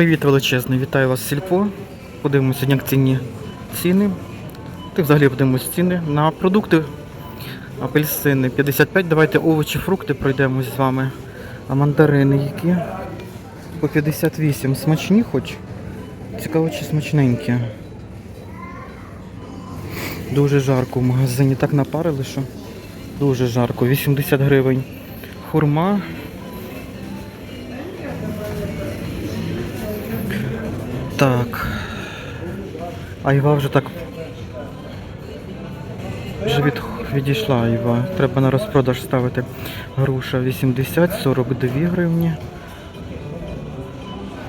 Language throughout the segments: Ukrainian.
Привіт величезний, вітаю вас сільпо. Подивимося сьогодні акційні ціни. Та взагалі подивимося ціни на продукти. Апельсини 55. Давайте овочі, фрукти пройдемось з вами. А мандарини які? По 58. Смачні хоч? Цікаво, чи смачненькі. Дуже жарко в магазині. Так напарили, що дуже жарко. 80 гривень. Хурма Так. Айва вже так. Вже від, відійшла Айва. Треба на розпродаж ставити. Груша 80, 42 гривні.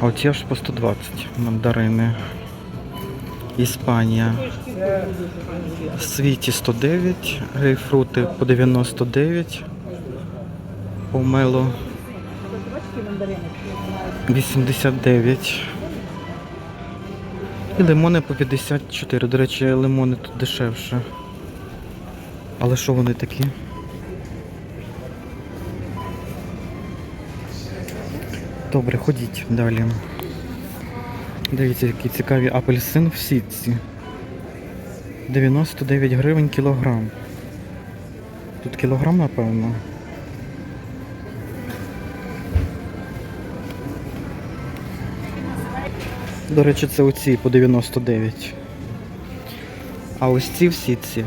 А оці аж по 120 мандарини. Іспанія. Світі 109, грейпфрути по 99. Помело 89. І лимони по 54. До речі, лимони тут дешевше. Але що вони такі? Добре, ходіть далі. Дивіться, які цікаві апельсин в сітці. 99 гривень кілограм. Тут кілограм, напевно. До речі, це оці по 99. А ось ці в сітці,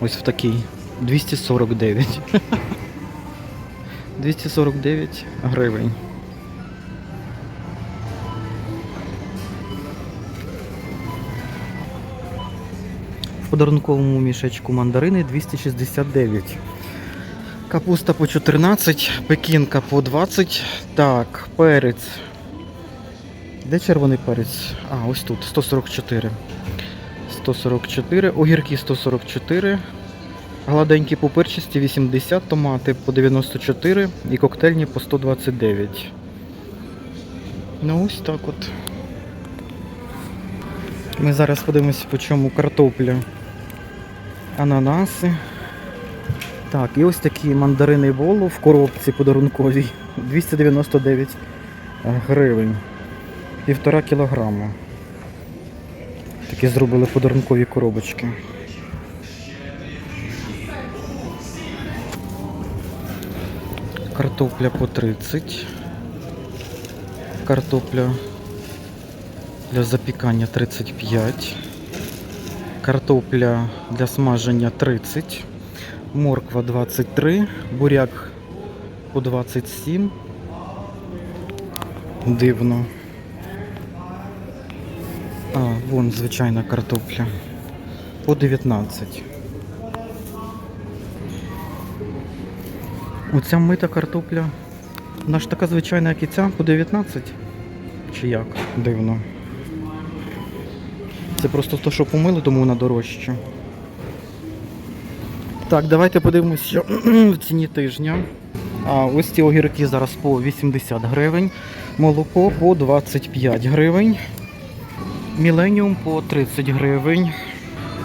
ось в такій, 249. 249 гривень. В подарунковому мішечку мандарини 269. Капуста по 14, пекінка по 20. Так, перець де червоний перець? А, ось тут, 144. 144, огірки 144, гладенькі пупирчасті 80, томати по 94 і коктейльні по 129. Ну ось так от. Ми зараз подивимося, по чому картопля. Ананаси. Так, і ось такі мандарини волу в коробці подарунковій. 299 гривень. Півтора кілограма. Такі зробили подарункові коробочки. Картопля по 30. Картопля для запікання 35. Картопля для смаження 30. Морква 23. Буряк по 27. Дивно. А, вон звичайна картопля. По 19. Оця мита картопля. Вона ж така звичайна, як і ця, по 19. Чи як? Дивно. Це просто то, що помили, тому вона дорожча. Так, давайте подивимося, що в ціні тижня. А ось ці огірки зараз по 80 гривень. Молоко по 25 гривень. Міленіум по 30 гривень.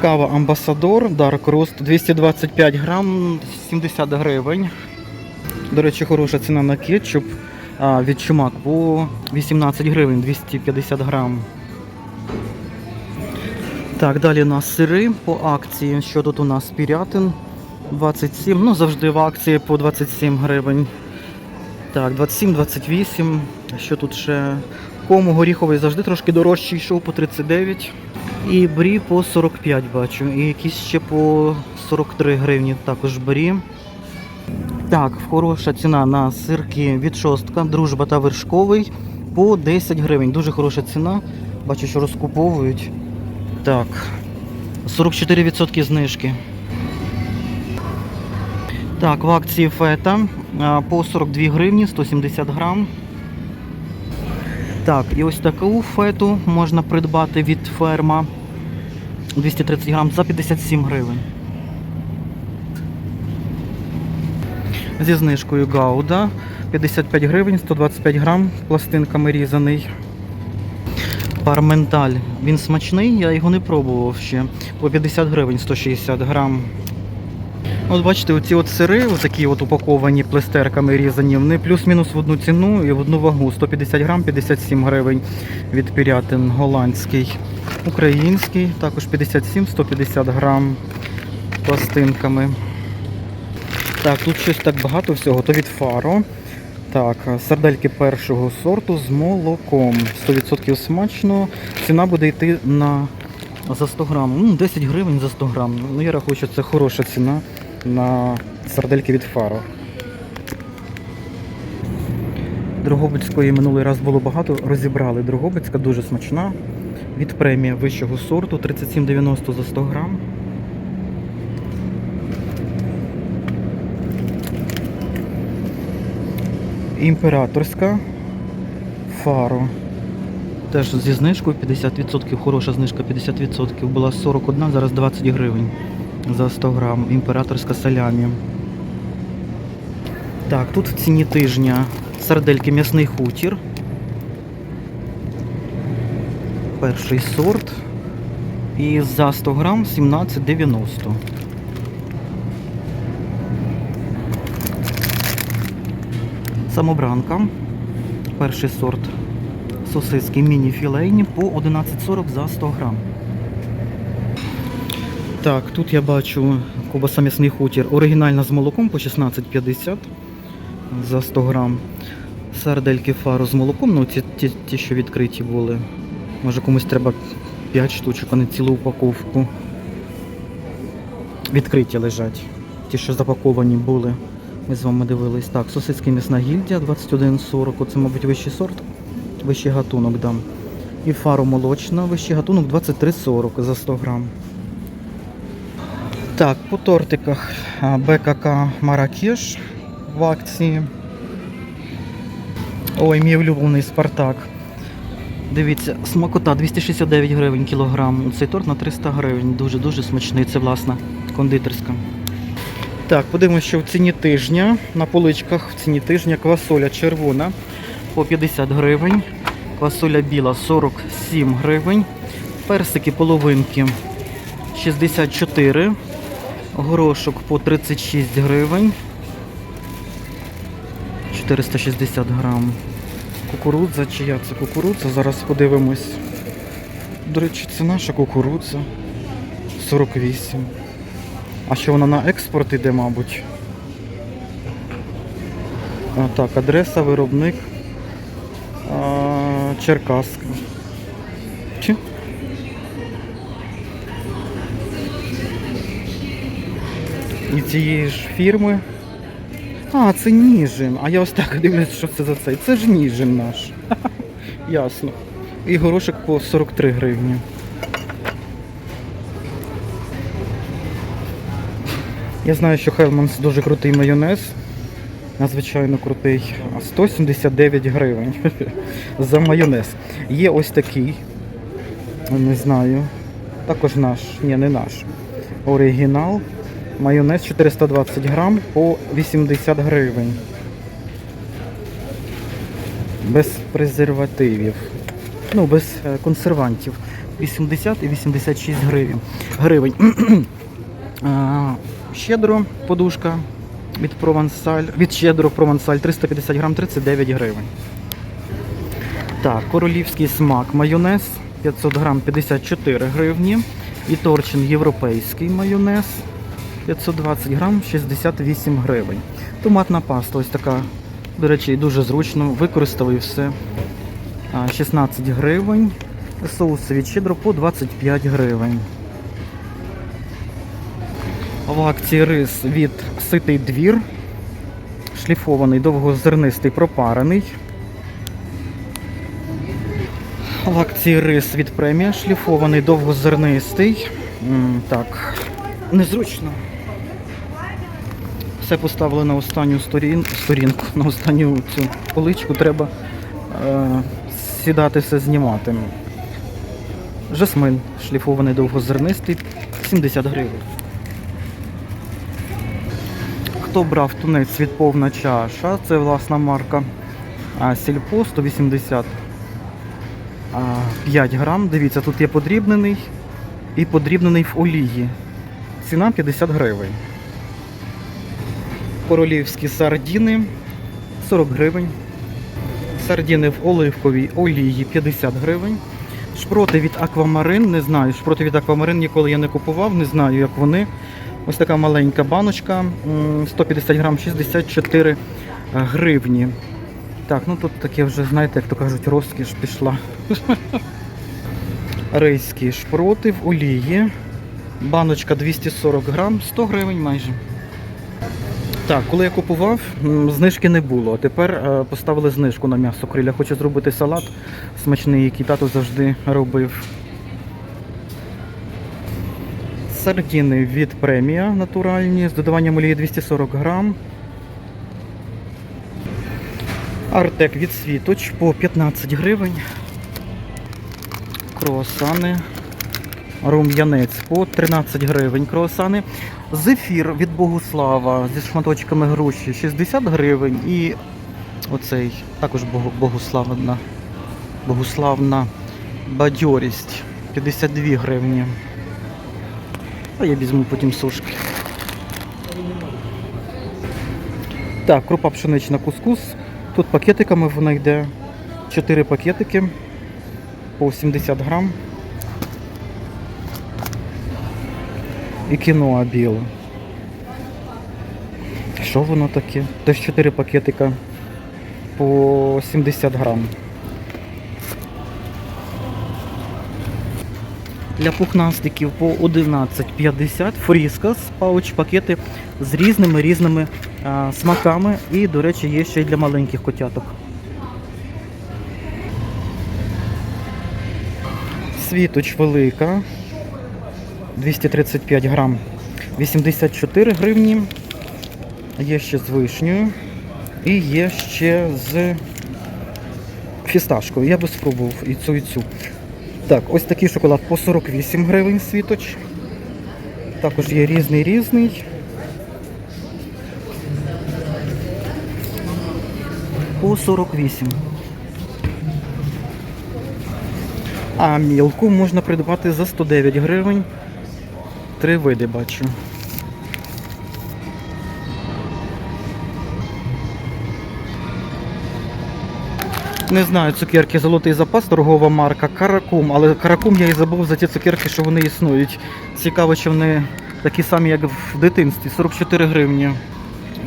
Кава Амбасадор Dark Roast 225 грам 70 гривень. До речі, хороша ціна на кетчуп від Чумак по 18 гривень 250 грам. Так, далі у нас сири по акції. Що тут у нас пірятин 27, ну завжди в акції по 27 гривень. Так, 27-28. Що тут ще? Кому горіховий завжди трошки дорожчий йшов по 39. І брі по 45 бачу. І якісь ще по 43 гривні також брі. Так, хороша ціна на сирки від шостка, дружба та вершковий по 10 гривень. Дуже хороша ціна. Бачу, що розкуповують. Так, 44% знижки. Так, в акції фета по 42 гривні, 170 грам. Так, і ось таку фету можна придбати від ферма 230 грам за 57 гривень. Зі знижкою Гауда 55 гривень, 125 грам, пластинками різаний. Парменталь. Він смачний, я його не пробував ще. По 50 гривень 160 грам. От бачите, оці от сири, отакі от упаковані плестерками різані, вони плюс-мінус в одну ціну і в одну вагу. 150 грам, 57 гривень від пірятин голландський. Український, також 57-150 грам пластинками. Так, тут щось так багато всього, то від фаро. Так, сардельки першого сорту з молоком. 100% смачно. Ціна буде йти на за 100 грам. Ну, 10 гривень за 100 грам. Ну, я рахую, що це хороша ціна на сардельки від фаро. Дрогобицької минулий раз було багато, розібрали. Дрогобицька дуже смачна. Від премії вищого сорту 37,90 за 100 грам. Імператорська фаро. Теж зі знижкою 50%, хороша знижка 50%. Була 41, зараз 20 гривень за 100 грам. Імператорська салямі. Так, тут в ціні тижня сардельки м'ясний хутір. Перший сорт. І за 100 грам 17,90. Самобранка. Перший сорт сосиски міні-філейні по 11,40 за 100 грам. Так, тут я бачу ковбаса м'ясний хутір. Оригінальна з молоком по 16,50 за 100 грам. Сардельки фару з молоком, ну ті, ті, ті, що відкриті були. Може комусь треба 5 штучок, а не цілу упаковку. Відкриті лежать. Ті, що запаковані були. Ми з вами дивились. Так, сосиски м'ясна гільдія 21,40. Оце, мабуть, вищий сорт, вищий гатунок дам. І фару молочна, вищий гатунок 23,40 за 100 грам. Так, по тортиках БКК Маракеш в акції. Ой, мій улюблений Спартак. Дивіться, смакота 269 гривень кілограм. Цей торт на 300 гривень. Дуже-дуже смачний. Це власна кондитерська. Так, подивимося, що в ціні тижня. На поличках в ціні тижня квасоля червона по 50 гривень. Квасоля біла 47 гривень. Персики половинки 64. Горошок по 36 гривень. 460 грам. Кукурудза, чия це кукурудза? Зараз подивимось. До речі, це наша кукурудза. 48. А що вона на експорт іде, мабуть? А, так, адреса, виробник. А, Черкаска. І цієї ж фірми. А, це Ніжин. А я ось так дивлюсь, що це за цей. Це ж Ніжин наш. Ясно. І горошок по 43 гривні. Я знаю, що Хелманс дуже крутий майонез. Надзвичайно крутий. 179 гривень за майонез. Є ось такий. Не знаю. Також наш. Ні, не наш. Оригінал. Майонез 420 грам по 80 гривень. Без презервативів. Ну, без е, консервантів. 80 і 86 гривень. гривень. Щедро подушка від Провансаль. Від Щедро Провансаль 350 грам 39 гривень. Так, королівський смак майонез 500 грам 54 гривні. І торчин європейський майонез 520 грам 68 гривень. Томатна паста ось така, до речі, дуже зручно. Використали все. 16 гривень. Соуси від щедро по 25 гривень. В акції рис від ситий двір. Шліфований, довгозернистий, пропарений. В акції рис від премія шліфований, довгозернистий. Так, незручно. Все поставили на останню сторін, сторінку, на останню цю поличку. Треба е, сідати все знімати. Жасмин шліфований довгозернистий, 70 гривень. Хто брав тунець від повна чаша, це власна марка. Сільпо 180 а, 5 грам. Дивіться, тут є подрібнений і подрібнений в олії. Ціна 50 гривень. Королівські сардіни 40 гривень. Сардіни в оливковій олії 50 гривень. Шпроти від Аквамарин, не знаю. Шпроти від Аквамарин ніколи я не купував, не знаю, як вони. Ось така маленька баночка, 150 грам, 64 гривні. Так, ну тут таке вже, знаєте, як то кажуть, розкіш пішла. Рейські шпроти в олії. Баночка 240 грам, 100 гривень майже. Так, коли я купував, знижки не було. Тепер е, поставили знижку на м'ясо криля. Хочу зробити салат смачний, який тато завжди робив. Сардіни від премія натуральні з додаванням олії 240 грам. Артек від світоч по 15 гривень. Круасани. Рум'янець по 13 гривень круасани. Зефір від Богуслава зі шматочками груші 60 гривень. І оцей також Богу- Богуславна, Богуславна бадьорість 52 гривні. А я візьму потім сушки. Так, крупа пшенична кускус. Тут пакетиками вона йде 4 пакетики по 70 грам. І кіноа біле. Що воно таке? Теж 4 пакетика по 70 грам. Для пухнастиків по 11,50 фріскас, пауч пакети з різними різними а, смаками. І, до речі, є ще й для маленьких котяток. Світоч велика. 235 грам. 84 гривні. Є ще з вишнею. І є ще з фісташкою. Я би спробував і цю, і цю. Так, ось такий шоколад по 48 гривень світоч. Також є різний різний. По 48. А мілку можна придбати за 109 гривень. Три види бачу. Не знаю, цукерки золотий запас, торгова марка Каракум, але Каракум я і забув за ті цукерки, що вони існують. Цікаво, чи вони такі самі, як в дитинстві, 44 гривні.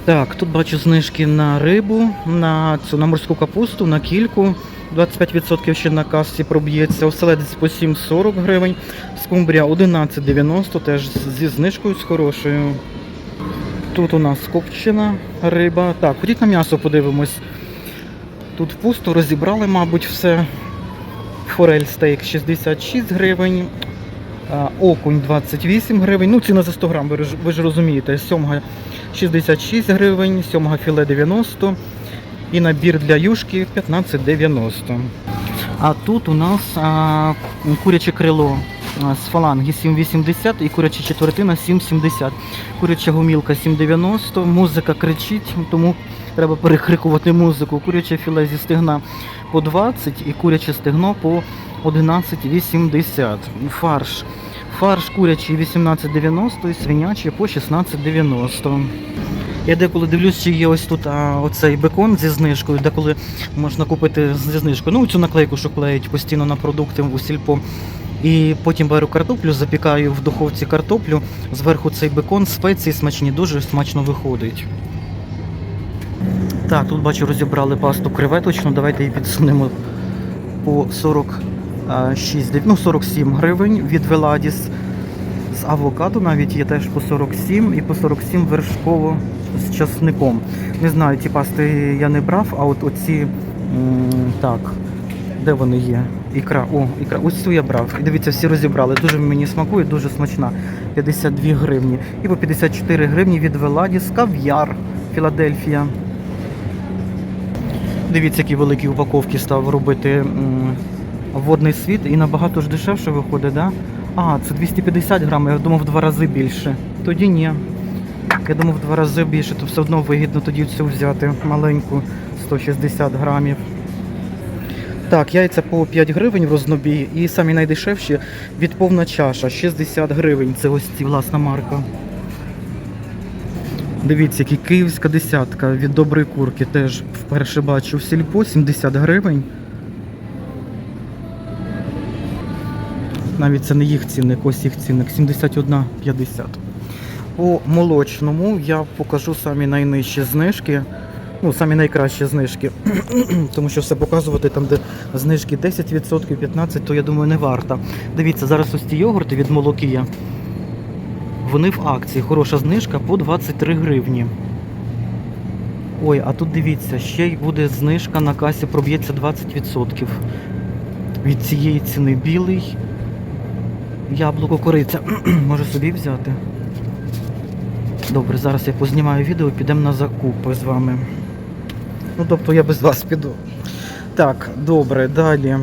Так, тут бачу знижки на рибу, на цю на морську капусту, на кільку. 25% ще на касі проб'ється. Оселедець по 7,40 гривень. Скумбрія 11,90, теж зі знижкою з хорошою. Тут у нас копчена риба. Так, ходіть на м'ясо подивимось. Тут пусто розібрали, мабуть, все. Форель стейк 66 гривень. Окунь 28 гривень. Ну, ціна за 100 грам, ви ви ж розумієте. Сьомга 66 гривень, сьомга філе 90 і набір для юшки 15,90. А тут у нас а, куряче крило з фаланги 7,80 і куряча четвертина 7,70. Куряча гумілка 7,90, музика кричить, тому треба перекрикувати музику. Куряче філе зі стегна по 20 і куряче стегно по 11,80. Фарш. Фарш курячий 18,90 і свинячий по 16,90. Я деколи дивлюсь, чи є ось тут а, оцей бекон зі знижкою, деколи можна купити зі знижкою. Ну, цю наклейку, що клеють постійно на продукти у сільпо. І потім беру картоплю, запікаю в духовці картоплю, зверху цей бекон, спеції смачні, дуже смачно виходить. Так, тут бачу, розібрали пасту креветочну, давайте її підсунемо по 46, ну 47 гривень від Веладіс. З авокадо навіть є теж по 47 і по 47 вершково з часником. Не знаю, ті пасти я не брав, а от оці так, де вони є? Ікра, о, ікра. Ось цю я брав. І дивіться, всі розібрали. Дуже мені смакує, дуже смачна. 52 гривні. І по 54 гривні від Веладіс кав'яр Філадельфія. Дивіться, які великі упаковки став робити водний світ і набагато ж дешевше виходить, да? А, це 250 грамів, я думав в два рази більше. Тоді ні. Я думав в два рази більше, то все одно вигідно тоді цю взяти маленьку 160 грамів. Так, яйця по 5 гривень в рознобій і самі найдешевші від повна чаша 60 гривень. Це ось ці власна марка. Дивіться, який київська десятка від доброї курки теж вперше бачу в сільпо 70 гривень. Навіть це не їх цінник, ось їх цінник 71,50. По молочному я покажу самі найнижчі знижки. Ну, самі найкращі знижки. Тому що все показувати там, де знижки 10%, 15%, то я думаю, не варто. Дивіться, зараз ось ті йогурти від молокія. Вони в акції. Хороша знижка по 23 гривні. Ой, а тут дивіться, ще й буде знижка на касі проб'ється 20% від цієї ціни білий. Яблуко кориця. Можу собі взяти. Добре, зараз я познімаю відео і підемо на закупи з вами. Ну, тобто я без вас піду. Так, добре, далі.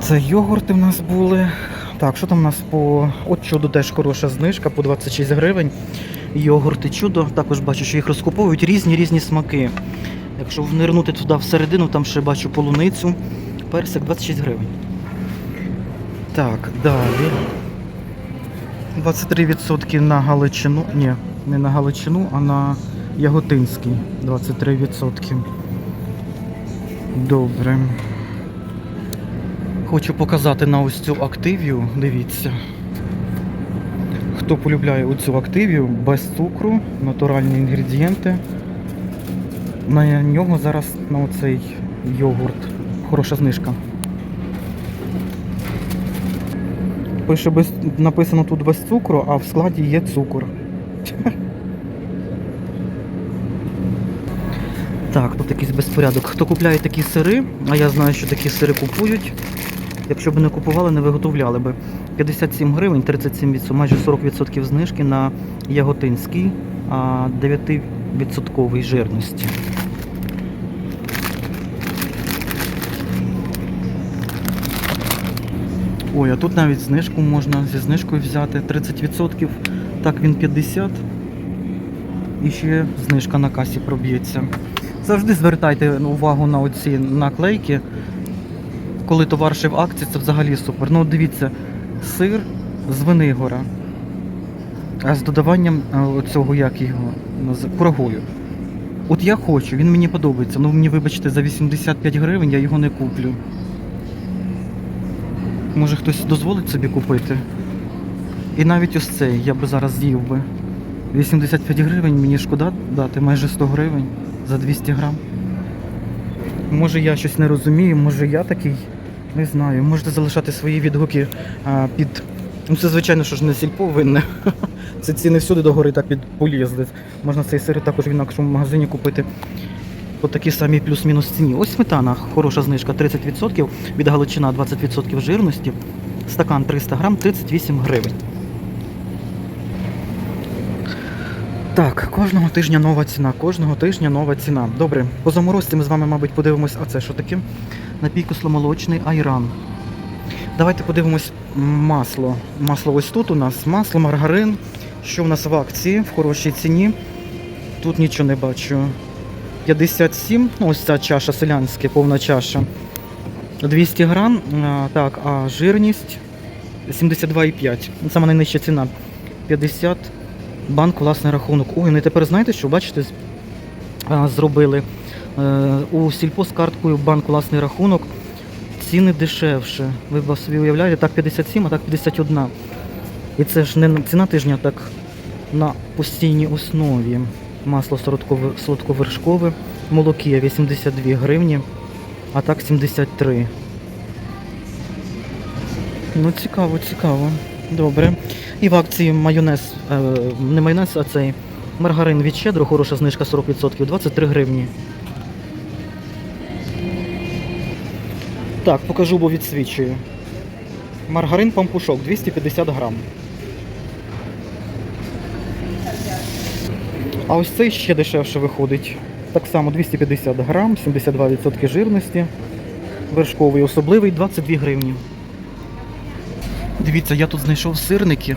Це йогурти в нас були. Так, що там у нас по. От чудо теж хороша знижка по 26 гривень. Йогурти чудо. Також бачу, що їх розкуповують різні різні смаки. Якщо внирнути туди всередину, там ще бачу полуницю. Персик 26 гривень. Так, далі. 23% на Галичину. Ні, не на Галичину, а на Яготинський. 23%. Добре. Хочу показати на ось цю активію. Дивіться. Хто полюбляє оцю активію без цукру, натуральні інгредієнти. На нього зараз на оцей йогурт. Хороша знижка. Пише без, написано тут без цукру, а в складі є цукор. Так, тут якийсь безпорядок. Хто купляє такі сири, а я знаю, що такі сири купують. Якщо б не купували, не виготовляли би. 57 гривень, 37%, майже 40% знижки на яготинський, а 9% жирності. Ой, а тут навіть знижку можна зі знижкою взяти 30%, так він 50%. І ще знижка на касі проб'ється. Завжди звертайте увагу на оці наклейки. Коли товар ще в акції, це взагалі супер. Ну, дивіться, сир з Венигора. А з додаванням е, цього, як його, курагою. От я хочу, він мені подобається. Ну мені, вибачте, за 85 гривень я його не куплю. Може хтось дозволить собі купити? І навіть ось цей я би зараз з'їв би. 85 гривень мені шкода дати, майже 100 гривень за 200 грам. Може я щось не розумію, може я такий, не знаю. Можете залишати свої відгуки а, під. Ну це звичайно, що ж не сільпо винне. Це ціни всюди догори так під полізли. Можна цей сир також в інакшому магазині купити по такій самій плюс-мінус ціні. Ось сметана, хороша знижка 30%, від Галичина 20% жирності. Стакан 300 грам 38 гривень. Так, кожного тижня нова ціна, кожного тижня нова ціна. Добре, по заморозці ми з вами, мабуть, подивимось, а це що таке? Напій кисломолочний айран. Давайте подивимось масло. Масло ось тут у нас. Масло, маргарин. Що в нас в акції в хорошій ціні? Тут нічого не бачу. 57, ну ось ця чаша селянська, повна чаша. 200 грам, а, так, а жирність 72,5. Саме найнижча ціна. 50 банк власний рахунок. Ой, ну і тепер знаєте, що бачите, зробили е, у сільпо з карткою банк власний рахунок. Ціни дешевше. Ви собі уявляєте, так 57, а так 51. І це ж не ціна тижня, так на постійній основі. Масло солодкове- солодковершкове, молокія 82 гривні, а так 73. Ну, цікаво, цікаво. Добре. І в акції майонез, е, не майонез, а цей маргарин від щедро, хороша знижка 40%, 23 гривні. Так, покажу, бо відсвічую. Маргарин пампушок 250 грам. А ось цей ще дешевше виходить. Так само 250 грам, 72% жирності. Вершковий особливий 22 гривні. Дивіться, я тут знайшов сирники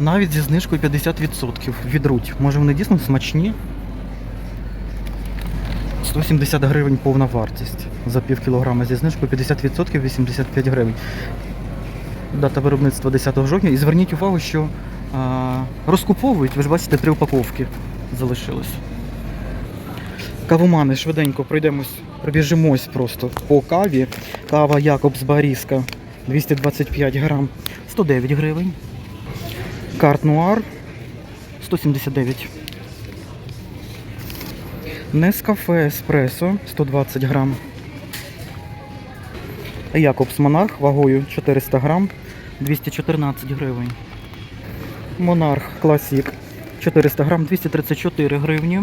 навіть зі знижкою 50% відруть. Може вони дійсно смачні? 170 гривень повна вартість за пів кілограма зі знижкою 50% 85 гривень. Дата виробництва 10 жовтня. І зверніть увагу, що а, розкуповують. Ви ж бачите, три упаковки залишилось. Кавомани швиденько пройдемось, пробіжимось просто по каві. Кава Якобс Баріска 225 грам, 109 гривень. Карт Нуар 179. Нескафе Еспресо 120 грам. Якобс Монарх вагою 400 грам 214 гривень. Монарх Класік 400 грам 234 гривні.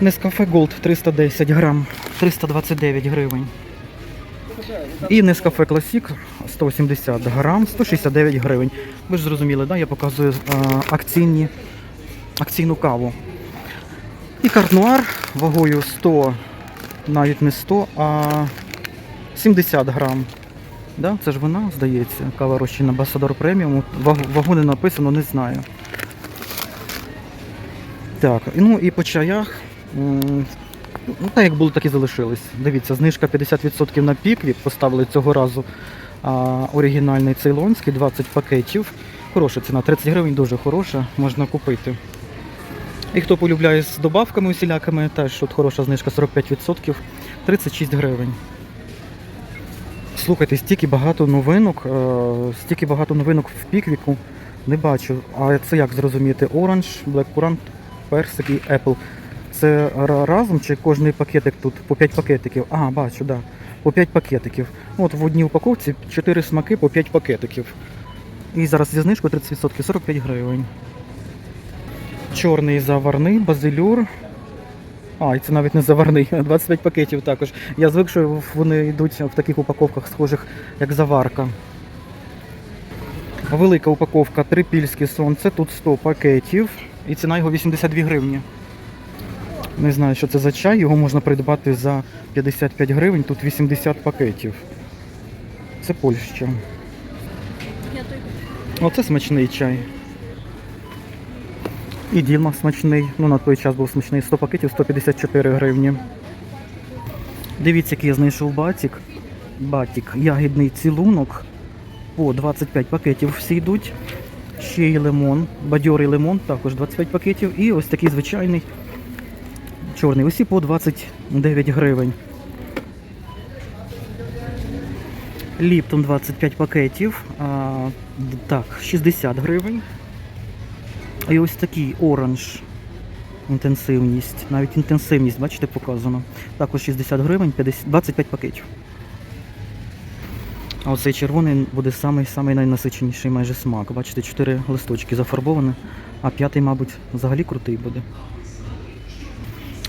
Нескафе Голд 310 грам 329 гривень. І Нескафе Класік 180 грам 169 гривень. Ви ж зрозуміли, да? я показую а, акційні, акційну каву. І картнуар вагою 100, навіть не 100, а 70 грам. Да? Це ж вона, здається, кава розчин Амбасадор преміум. Вагу не написано, не знаю. Так, ну і по чаях. Ну, так як було, так і залишились. Дивіться, знижка 50% на піквік. Поставили цього разу а, оригінальний цейлонський, 20 пакетів. Хороша ціна, 30 гривень дуже хороша, можна купити. І хто полюбляє з добавками усілякими, теж тут хороша знижка 45%, 36 гривень. Слухайте, стільки багато новинок, е, стільки багато новинок в піквіку не бачу. А це як зрозуміти? Оранж, Black Currant, персик і Apple. Це разом чи кожний пакетик тут по 5 пакетиків? А, бачу. Да. По 5 пакетиків. От в одній упаковці 4 смаки по 5 пакетиків. І зараз зі знижкою 30% 45 гривень. Чорний заварний, базилюр. А, і це навіть не заварний, 25 пакетів також. Я звик, що вони йдуть в таких упаковках, схожих як заварка. Велика упаковка трипільське сонце, тут 100 пакетів. І ціна його 82 гривні. Не знаю, що це за чай, його можна придбати за 55 гривень, тут 80 пакетів. Це Польща. Оце смачний чай. І Ділма смачний. Ну, на той час був смачний 100 пакетів 154 гривні. Дивіться, який я знайшов батік. Батік, ягідний цілунок. По 25 пакетів всі йдуть. Ще й лимон, бадьорий лимон, також 25 пакетів. І ось такий звичайний чорний. Усі по 29 гривень. Ліптон 25 пакетів. А, так, 60 гривень. І ось такий оранж. Інтенсивність. Навіть інтенсивність, бачите, показано. Також 60 гривень, 50, 25 пакетів. А оцей червоний буде самий самий найнасиченіший майже смак. Бачите, 4 листочки зафарбовані, а п'ятий, мабуть, взагалі крутий буде.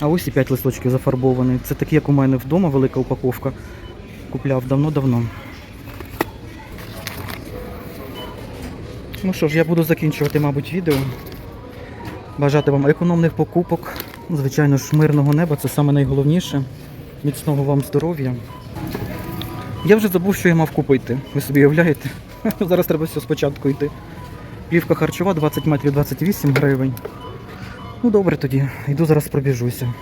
А ось і 5 листочків зафарбований. Це такий, як у мене вдома, велика упаковка. Купляв давно-давно. Ну що ж, я буду закінчувати, мабуть, відео. Бажати вам економних покупок. Звичайно ж, мирного неба, це саме найголовніше. Міцного вам здоров'я. Я вже забув, що я мав купити. Ви собі уявляєте? Зараз треба все спочатку йти. Плівка харчова 20 метрів 28 гривень. Ну добре тоді, йду зараз пробіжуся.